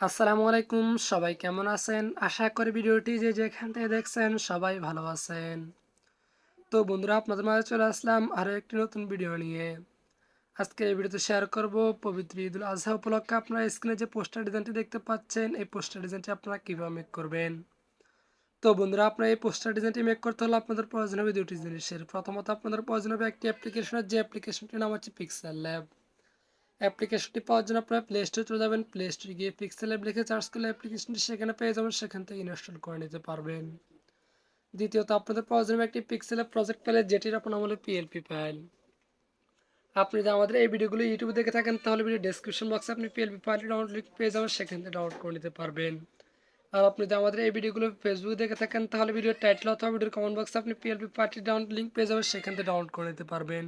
আসসালামু আলাইকুম, সবাই কেমন আছেন? আশা করি ভিডিওটি যে যেখান থেকে দেখছেন সবাই ভালো আছেন। তো বন্ধুরা, আপনাদের মাঝে চলে আসলাম আরও একটি নতুন ভিডিও নিয়ে। আজকে এই ভিডিওতে শেয়ার করব পবিত্র ঈদুল আজহা উপলক্ষে আপনারা স্ক্রিনে যে পোস্টার ডিজাইনটি দেখতে পাচ্ছেন, এই পোস্টার ডিজাইনটি আপনারা কীভাবে মেক করবেন? তো বন্ধুরা, আপনারা এই পোস্টার ডিজাইনটি মেক করতে হলে আপনাদের প্রয়োজন হবে দুটি জিনিসের প্রথমত, আপনাদের প্রয়োজন হবে একটি অ্যাপ্লিকেশনের যে অ্যাপ্লিকেশনটির নাম হচ্ছে পিক্সেল ল্যাব অ্যাপ্লিকেশনটি পাওয়ার জন্য আপনারা প্লে স্টোরে চলে যাবেন। প্লে স্টোরে গিয়ে পিক্সেল অ্যাপ লিখে সার্চ করলে অ্যাপ্লিকেশনটি সেখানে পেয়ে যাবেন। সেখান থেকে ইনস্টল করে নিতে পারবেন। দ্বিতীয়ত, আপনাদের প্রয়োজন হবে একটি পিক্সেল প্রজেক্ট ফাইল যেটির আপনার হলো পিএলপি ফাইল আপনি যদি আমাদের এই ভিডিওগুলো ইউটিউবে দেখে থাকেন, তাহলে ভিডিও ডেসক্রিপশন বক্সে আপনি পিএলপি ফাইলটি ডাউনলোড লিঙ্ক পেয়ে যাবেন। সেখান থেকে ডাউনলোড করে নিতে পারবেন। আর আপনি যদি আমাদের এই ভিডিওগুলো ফেসবুকে দেখে থাকেন, তাহলে ভিডিও টাইটেল অথবা ভিডিওর কমেন্ট বক্সে আপনি পিএলপি ফাইলটি ডাউনলোড লিঙ্ক পেয়ে যাবেন। সেখান থেকে ডাউনলোড করে নিতে পারবেন।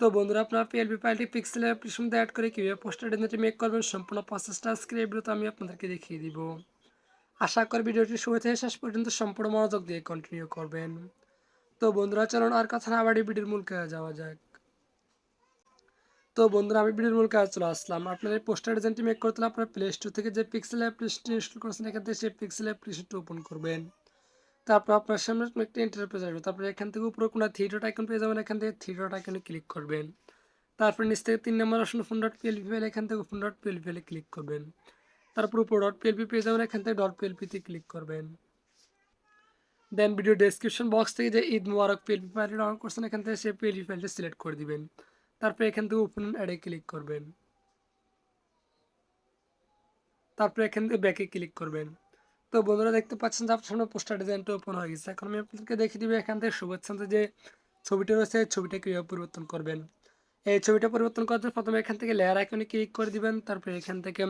তো বন্ধুরা, আপনারা পিএলপি ফাইলটি পিক্সেল অ্যাপ্লিকেশন অ্যাড করে কীভাবে পোস্টার ডিজাইনটি মেক করবেন, সম্পূর্ণ প্রসেসটা আজকের এই আমি আপনাদেরকে দেখিয়ে দিব। আশা করি ভিডিওটি শুরু থেকে শেষ পর্যন্ত সম্পূর্ণ মনোযোগ দিয়ে কন্টিনিউ করবেন। তো বন্ধুরা, চলুন আর কথা না বাড়ি ভিডিওর মূল কাজে যাওয়া যাক। তো বন্ধুরা, আমি ভিডিওর মূল কাজ চলে আসলাম। আপনাদের পোস্টার ডিজাইনটি মেক করতে হলে আপনার প্লে স্টোর থেকে যে পিক্সেল অ্যাপ্লিকেশনটি ইনস্টল করেছেন, এখান থেকে সেই পিক্সেল অ্যাপ্লিকেশনটি ওপেন করবেন। তারপর আপনার সামনে একটা ইন্টারপ্রেস আসবে তারপরে এখান থেকে উপরে কোনো ডট আইকন পেয়ে যাবেন, এখান থেকে ডট আইকনে ক্লিক করবেন। তারপর নিচ থেকে তিন নম্বর option phone dot PLP file এখান থেকে ফোন ডট পিএলপি ফাইলে ক্লিক করবেন। তারপর উপর ডট পিএলপি পেয়ে যাবেন, এখান থেকে ডট পিএলপিতে ক্লিক করবেন। দেন ভিডিও ডেসক্রিপশন বক্স থেকে যে ঈদ মুবারক পিএলপি ফাইলটি ডাউনলোড করছেন, এখান থেকে সেই পিএলপি ফাইলটি সিলেক্ট করে দিবেন। তারপর এখান থেকে ওপেন অ্যাডে ক্লিক করবেন। তারপর এখান থেকে ব্যাকে ক্লিক করবেন। তো বন্ধুরা দেখতে পাচ্ছেন যে আপনার সামনে পোস্টার ডিজাইনটা ওপেন হয়ে গেছে। এখন আমি আপনাদেরকে দেখিয়ে দিব এখান থেকে শুভেচ্ছাতে যে ছবিটা রয়েছে ছবিটা কীভাবে পরিবর্তন করবেন। এই ছবিটা পরিবর্তন করতে প্রথমে এখান থেকে লেয়ার আইকনে ক্লিক করে দিবেন, তারপরে এখান থেকে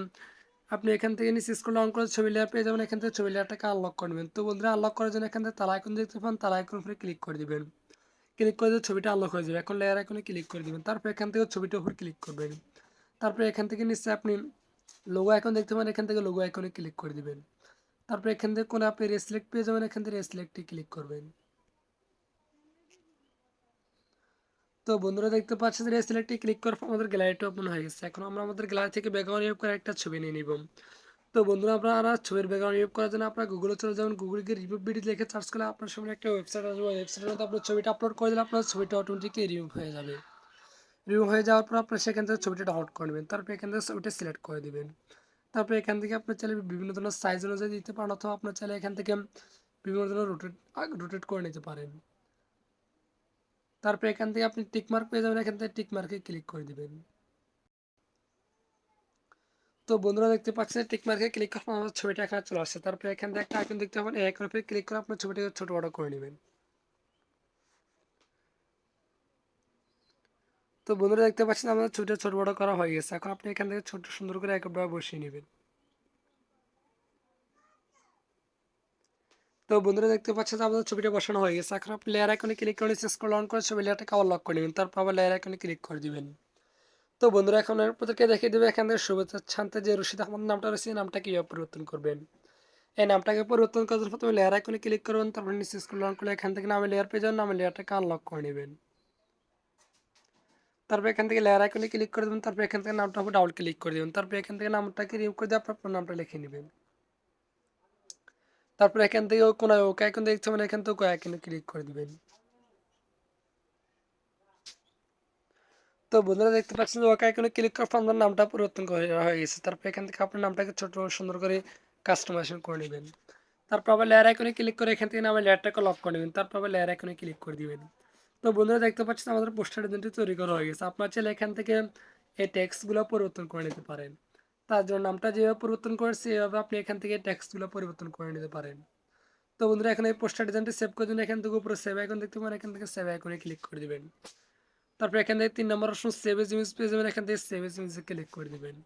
আপনি এখান থেকে নিচে স্ক্রল অন করে ছবি লেয়ার পেয়ে যাবেন, এখান থেকে ছবি লেয়ারটাকে আনলক করে নেবেন। তো বন্ধুরা আনলক করার জন্য এখান থেকে তালা আইকন দেখতে পান, তালা আইকন উপরে ক্লিক করে দিবেন। ক্লিক করে দিয়ে ছবিটা আনলক হয়ে যাবে। এখন লেয়ার আইকনে ক্লিক করে দিবেন, তারপর এখান থেকে ছবিটার উপর ক্লিক করবেন। তারপরে এখান থেকে নিচে আপনি লোগো আইকন দেখতে পান, এখান থেকে লোগো আইকনে ক্লিক করে দিবেন। তারপর এখান থেকে কোনো আপনি রেসিলেক্ট পেয়ে যাবেন, এখান থেকে রেসিলেক্টে ক্লিক করবেন। তো বন্ধুরা দেখতে পাচ্ছেন যে রেসিলেক্টে ক্লিক করার পর আমাদের গ্যালারিটা ওপেন হয়ে গেছে। এখন আমরা আমাদের গ্যালারি থেকে ব্যাকগ্রাউন্ড ইউজ করে একটা ছবি নিয়ে নিব। তো বন্ধুরা আপনারা ছবির ব্যাকগ্রাউন্ড ইউজ করার জন্য আপনারা গুগলে চলে যাবেন। গুগলে গিয়ে রিভিউ ভিডিও লিখে সার্চ করলে আপনার সামনে একটা ওয়েবসাইট আসবে। ওয়েবসাইটের মধ্যে আপনার ছবিটা আপলোড করে দিলে আপনার ছবিটা অটোমেটিকলি রিমুভ হয়ে যাবে। রিমুভ হয়ে যাওয়ার পর আপনার সেখান থেকে ছবিটা ডাউনলোড করে নেবেন। তারপর এখান থেকে ছবিটা সিলেক্ট করে দেবেন। তারপরে এখান থেকে আপনার চাইলে বিভিন্ন ধরনের সাইজ অনুযায়ী দিতে পারেন অথবা আপনার চাইলে এখান থেকে বিভিন্ন ধরনের রোটেট রোটেট করে নিতে পারেন। তারপরে এখান থেকে আপনি টিকমার্ক পেয়ে যাবেন, এখান থেকে টিকমার্কে ক্লিক করে দিবেন। তো বন্ধুরা দেখতে পাচ্ছেন টিক মার্কে ক্লিক করার আমার ছবিটা এখানে চলে আসছে। তারপরে এখান থেকে একটা আইকন দেখতে পাবেন, এই আইকনের ক্লিক করে আপনার ছবিটাকে ছোট বড় করে নেবেন। তো বন্ধুরা দেখতে পাচ্ছেন আমাদের ছবিটা ছোট বড় করা হয়ে গেছে। এখন আপনি এখান থেকে ছোট সুন্দর করে একবার বসিয়ে নেবেন। তো বন্ধুরা দেখতে পাচ্ছেন আমাদের ছবিটা বসানো হয়ে গেছে। এখন আপনি লেয়ার আইকনে ক্লিক করে স্ক্রল অন করে ছবি লেয়ারটাকে আবার লক করে নেবেন। তারপর আবার লেয়ার আইকনে ক্লিক করে দিবেন। তো বন্ধুরা এখন আপনাদেরকে দেখিয়ে দেবে এখান থেকে শুভেচ্ছা ছানতে যে রশিদ আহমদ নামটা রয়েছে, এই নামটা কীভাবে পরিবর্তন করবেন। এই নামটাকে পরিবর্তন করার প্রথমে লেয়ার আইকনে ক্লিক করবেন, তারপর নিচে স্ক্রল অন করে এখান থেকে নামে লেয়ার পেয়ে যাবেন, নামে লেয়ারটাকে আনলক করে নেবেন। তারপর এখান থেকে লেয়ার আইকনে ক্লিক করে দেবেন, তারপর এখান থেকে নামটা ডাবল ক্লিক করে দেবেন, তারপর এখান থেকে নামটাকে রিমুভ করে দিয়ে আপনার নামটা লিখে নেবেন। তারপর এখান থেকে কোনো ওকে আইকন দেখতে মানে এখান থেকে আইকনে ক্লিক করে দিবেন। তো বন্ধুরা দেখতে পাচ্ছেন যে ওকে আইকনে ক্লিক পর আপনার নামটা পরিবর্তন করা হয়ে গেছে। তারপর এখান থেকে আপনার নামটাকে ছোট সুন্দর করে কাস্টমাইজেশন করে নেবেন। তারপর আবার লেয়ার আইকনে ক্লিক করে এখান থেকে নামে লেয়ারটাকে লক করে নেবেন। তারপর আবার লেয়ার আইকনে ক্লিক করে দিবেন। তো বন্ধুরা দেখতে পাচ্ছেন আমাদের পোস্টার ডিজাইনটি তৈরি করা হয়ে গেছে। আপনার চাইলে এখান থেকে এই টেক্সটগুলো পরিবর্তন করে নিতে পারেন। তার জন্য নামটা যেভাবে পরিবর্তন করেছে এভাবে আপনি এখান থেকে টেক্সটগুলো পরিবর্তন করে নিতে পারেন। তো বন্ধুরা এখানে এই পোস্টার ডিজাইনটি সেভ করে দিন এখান থেকে উপরে সেভ আইকন দেখতে পারেন, এখান থেকে সেভ আইকনে ক্লিক করে দিবেন। তারপর এখান থেকে তিন নম্বর অপশন সেভ এজ ইমেজ পেয়ে যাবেন, এখান থেকে সেভ এজ ইমেজে ক্লিক করে দিবেন।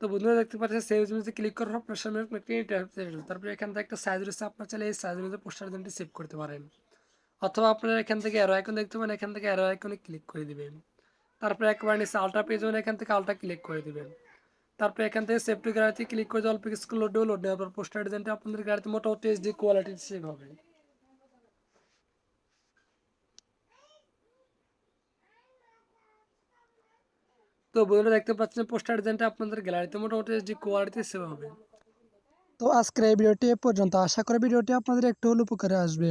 তো বন্ধুরা দেখতে পাচ্ছেন সেভ এজ ইমেজে ক্লিক করার পর আপনার সামনে একটা তারপরে এখান থেকে একটা সাইজ রয়েছে, আপনার চাইলে এই সাইজ অনুযায়ী পোস্টার ডিজাইনটি সেভ করতে পারেন। অথবা আপনারা এখান থেকে অ্যারো আইকন দেখতে পাবেন এখান থেকে অ্যারো আইকনে ক্লিক করে দিবেন। তারপরে একবার নিচে আলট্রা পেয়ে যাবেন, এখান থেকে আলট্রা ক্লিক করে দিবেন। তারপরে এখান থেকে সেফটি গাড়িতে ক্লিক করে অল্প কিছু লোড লোড দেওয়ার পর পোস্টার ডিজাইনটা আপনাদের গাড়িতে মোটামুটি এইচডি কোয়ালিটি সেভ হবে। তো বন্ধুরা দেখতে পাচ্ছেন পোস্টার ডিজাইনটা আপনাদের গ্যালারিতে মোটামুটি যে কোয়ালিটি সেভ হবে। তো আজকের এই ভিডিওটি এ পর্যন্ত। আশা করি ভিডিওটি আপনাদের একটু হলে উপকারে আসবে।